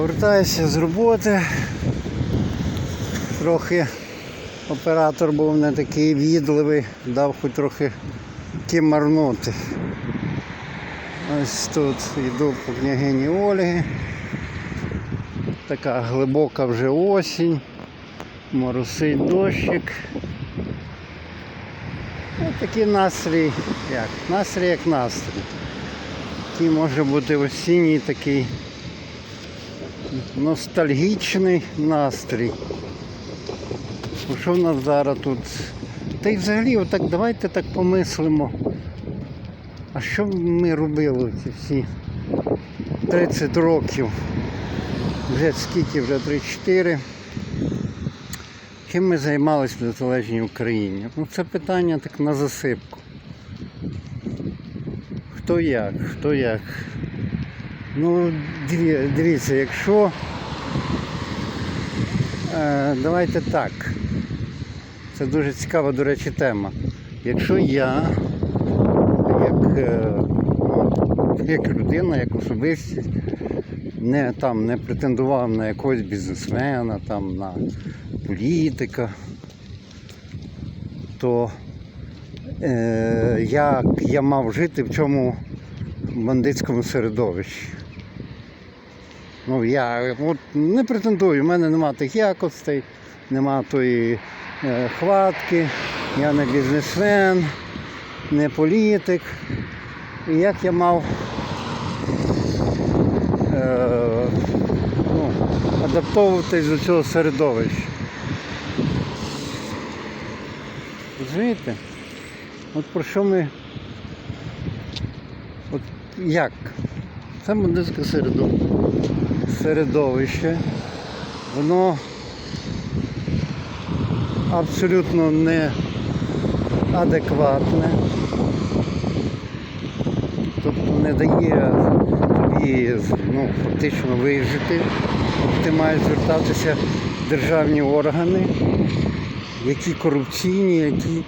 Повертаюся з роботи. Трохи оператор був не такий відливий, дав хоч трохи кимарнути. Ось тут йду по княгині Ольги. Така глибока вже осінь, моросить дощик. Ось такий настрій, як? Настрій як настрій. Який може бути осінній такий ностальгічний настрій. Що в нас зараз тут? Та й взагалі, отак давайте так помислимо. А що ми робили ці всі 30 років? Вже скільки, вже 3-4. Чим ми займалися в незалежній Україні? Ну це питання так на засипку. Хто як, хто як. Ну, дивіться, якщо е, давайте так. Це дуже цікава, до речі, тема. Якщо я, як, е, ну, як людина, як особистість, не, там, не претендував на якогось бізнесмена, там, на політика, то е, як я мав жити в цьому бандитському середовищі. Ну, я от, не претендую, в мене нема тих якостей, нема тої е, хватки, я не бізнесмен, не політик. І як я мав е, ну, адаптовуватись до цього середовища. Розумієте? От про що ми. От як? Це бандитське середовище. Середовище. Воно абсолютно неадекватне. Тобто не дає тобі ну, фактично вижити. Ти маєш звертатися в державні органи, які корупційні, які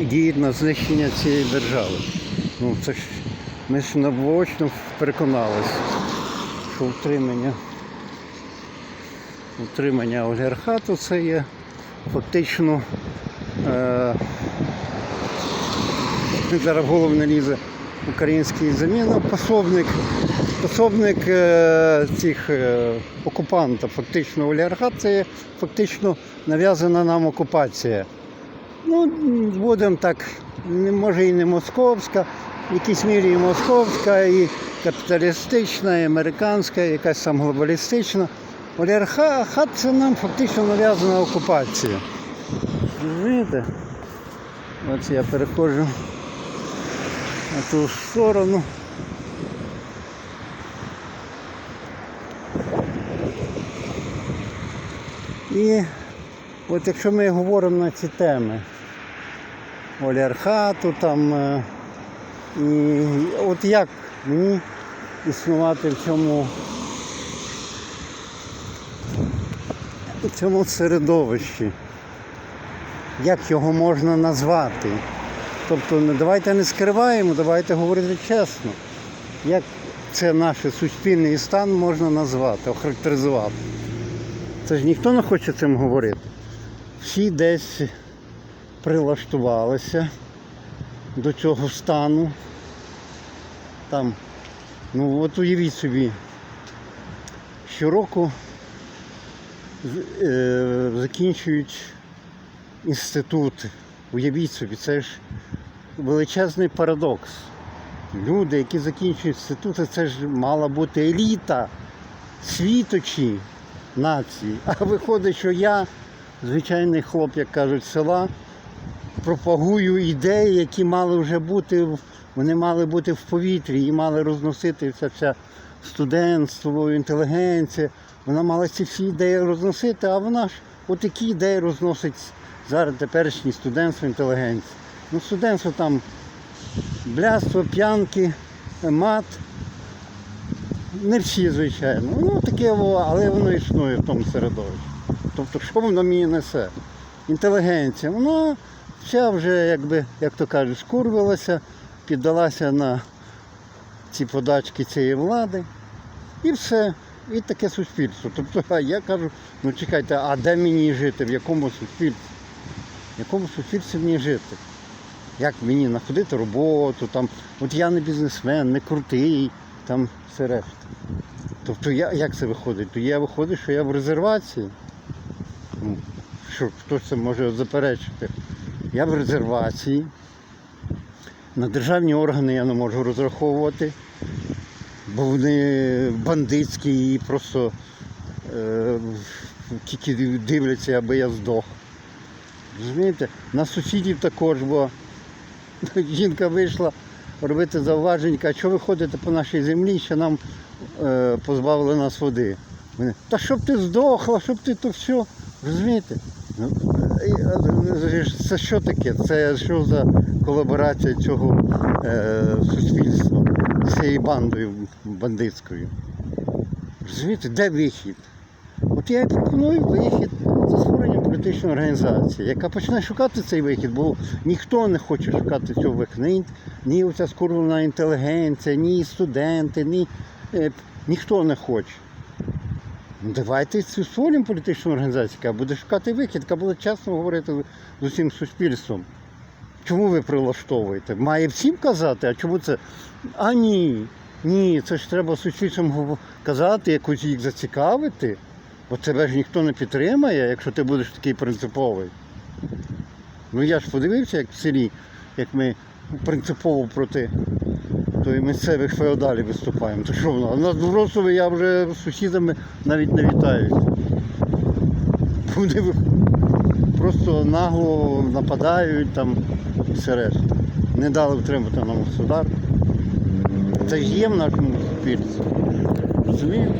діють на знищення цієї держави. Ну, це ж ми ж наочно переконалися, що утримання, утримання олігархату це є. Фактично е, зараз голову не лізе український заміна, пособник, е, цих е, окупантів, фактично олігархат, це фактично нав'язана нам окупація. Ну, будемо так, може і не московська, в якійсь мірі і московська, і капіталістична, і американська, і якась там глобалістична. Олігархат це нам фактично нав'язана окупація. Розумієте? От я переходжу на ту сторону. І от якщо ми говоримо на ці теми оліархату там, е, і от як мені існувати в цьому, в цьому середовищі, як його можна назвати? Тобто давайте не скриваємо, давайте говорити чесно. Як це наш суспільний стан можна назвати, охарактеризувати? Це ж ніхто не хоче цим говорити. Всі десь прилаштувалися до цього стану. Там, ну от уявіть собі, щороку е, закінчують інститути. Уявіть собі, це ж величезний парадокс. Люди, які закінчують інститути, це ж мала бути еліта світочі нації. А виходить, що я, звичайний хлоп, як кажуть, села, пропагую ідеї, які мали вже бути, вони мали бути в повітрі і мали розноситися вся студентство, інтелігенція. Вона мала ці всі ідеї розносити, а вона ж отакі ідеї розносить зараз теперішнє студентство, інтелігенція. Ну, студентство там блядство, п'янки, мат. Не всі, звичайно. Ну таке, але воно існує в тому середовищі. Тобто, що воно мені несе? Інтелігенція, вона вся вже, якби, як то кажуть, скурвилася, піддалася на ці подачки цієї влади. І все. І таке суспільство. Тобто я кажу, ну чекайте, а де мені жити? В якому суспільстві? В якому суспільстві мені жити? Як мені знаходити роботу, там, от я не бізнесмен, не крутий, там все решта. Тобто я, як це виходить? То я виходить, що я в резервації. Ну, Що хто це може заперечити? Я в резервації. На державні органи я не можу розраховувати, бо вони бандитські і просто е, тільки дивляться, аби я здох. Розумієте? На сусідів також, бо жінка вийшла робити зауваження, каже, що ви ходите по нашій землі, що нам е, позбавили нас води. Вони, Та щоб ти здохла, щоб ти то все. Розумієте? Ну, Це що таке? Це що за колаборація цього е, суспільства з цією бандою бандитською? Розумієте, де вихід? От я і пропоную вихід за створення політичної організації, яка почне шукати цей вихід, бо ніхто не хоче шукати цього вихід. Ні оця скурвлена інтелігенція, ні студенти, ні е, ніхто не хоче. Ну, давайте цю створюємо політичну організацію, яка буде шукати вихід, яка буде чесно говорити з усім суспільством. Чому ви прилаштовуєте? Має всім казати, а чому це? А ні. Ні, це ж треба суспільством казати, якось їх зацікавити, бо тебе ж ніхто не підтримає, якщо ти будеш такий принциповий. Ну я ж подивився, як в селі, як ми принципово проти тої місцевих феодалів виступаємо. То що? У нас в я вже з сусідами навіть не вітаюся. Вони просто нагло нападають там і все решта. Не дали втримати нам государство. Це ж є в нашому суспільстві. Розумієте?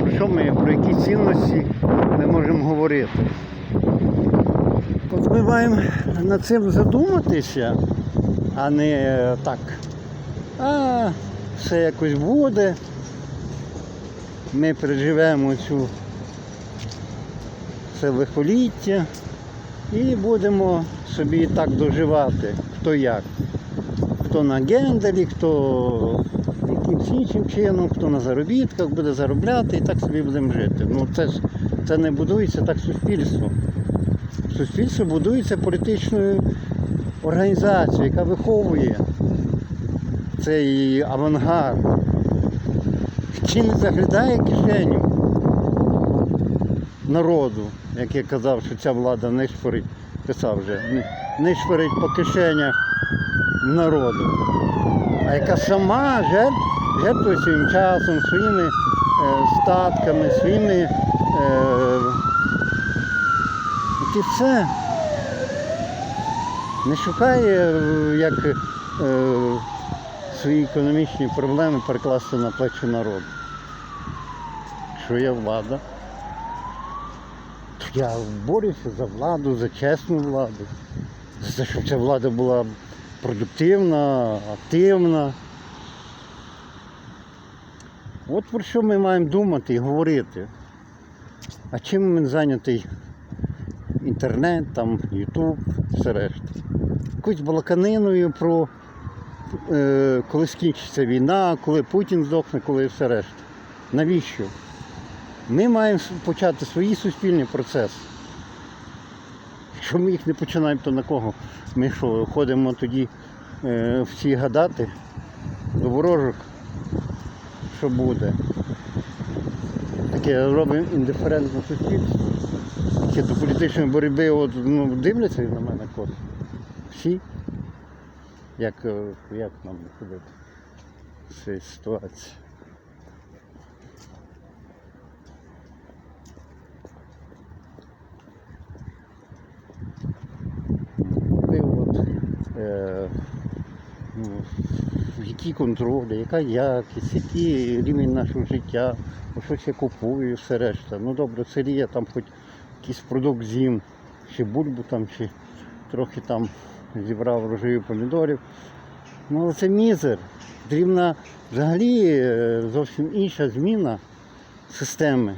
Про що ми, про які цінності ми можемо говорити? От ми маємо над цим задуматися, а не так. А все якось буде. Ми переживемо цю це лихоліття і будемо собі так доживати, хто як. Хто на генделі, хто якимсь іншим чином, хто на заробітках буде заробляти і так собі будемо жити. Ну це ж це не будується так суспільство. Суспільство будується політичною організацією, яка виховує цей авангард, який не заглядає кишеню народу, як я казав, що ця влада не шпорить, писав вже, не- шпорить по кишенях народу, а яка сама жертв, жертвує своїм часом, своїми е, статками, своїми е, і все. Не шукає, е, як е, свої економічні проблеми перекласти на плечі народу. Що є влада? Я борюся за владу, за чесну владу, за те, щоб ця влада була продуктивна, активна. От про що ми маємо думати і говорити. А чим він зайнятий інтернет, там, Ютуб, все решта. Якоюсь балаканиною про коли скінчиться війна, коли Путін здохне, коли все решта. Навіщо? Ми маємо почати свої суспільні процеси. Якщо ми їх не починаємо, то на кого? Ми що, ходимо тоді е, всі гадати до ворожок, що буде. Таке робимо індиферентне суспільство. Таке до політичної боротьби от, ну, дивляться на мене кот. Всі. Як, е, як нам виходити з цієї ситуації? Е, ну, які контролі, яка якість, який рівень нашого життя, ну, щось я купую, все решта. Ну добре, в селі я там хоч якийсь продукт з'їм, чи бульбу там, чи трохи там зібрав врожаю помідорів. Ну це мізер. Потрібна взагалі е, зовсім інша зміна системи,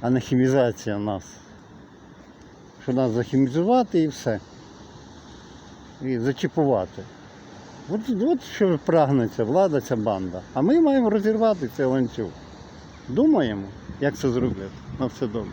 а не хімізація нас. Що нас захімізувати і все. І зачіпувати. От, от що прагне ця влада, ця банда. А ми маємо розірвати цей ланцюг. Думаємо, як це зробити. На все добре.